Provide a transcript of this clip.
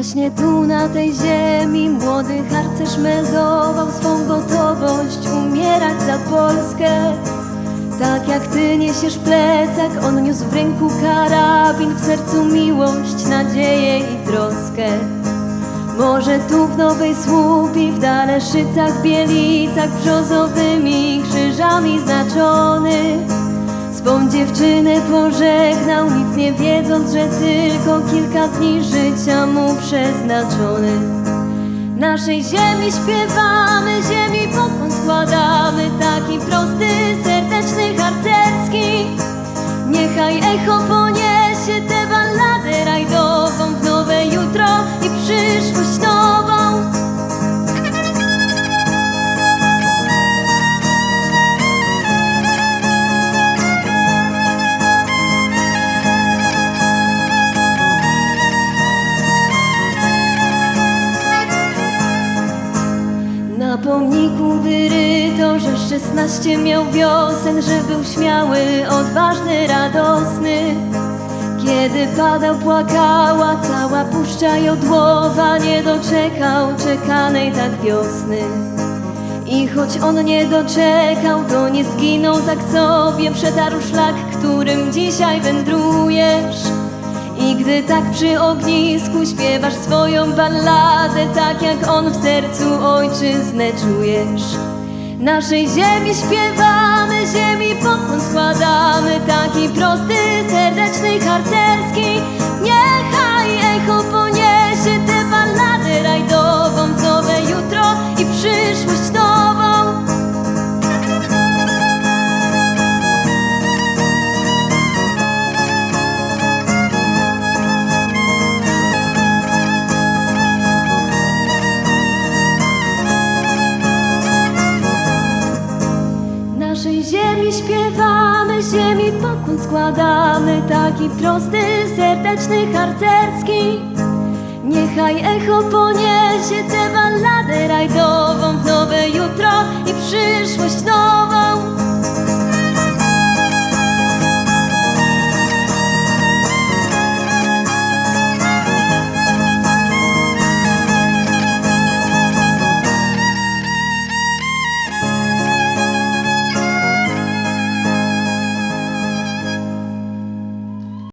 Właśnie tu na tej ziemi młody harcerz meldował swą gotowość umierać za Polskę. Tak jak ty niesiesz plecak, on niósł w ręku karabin, w sercu miłość, nadzieję i troskę. Może tu w Nowej Słupii, w Daleszycach, Bielicach, brzozowymi krzyżami znaczony. Swą dziewczynę pożegnał, nic nie wiedząc, że tylko kilka dni życia mu przeznaczony. Naszej ziemi śpiewamy, ziemi pokłon składamy, taki prosty, serdeczny, harcerski. Niechaj echo poniesie wyryto, że szesnaście miał wiosen, że był śmiały, odważny, radosny. Kiedy padał, płakała cała puszcza jodłowa, nie doczekał czekanej tak wiosny. I choć on nie doczekał, to nie zginął tak sobie, przetarł szlak, którym dzisiaj wędrujesz. Gdy tak przy ognisku śpiewasz swoją balladę, tak jak on w sercu ojczyznę czujesz. Naszej ziemi śpiewamy, ziemi pokłon składamy, taki prosty, serdeczny, harcerski. Śpiewamy, ziemi pokłon składamy, taki prosty, serdeczny, harcerski. Niechaj echo poniesie tę balladę rajdową w nowe jutro i.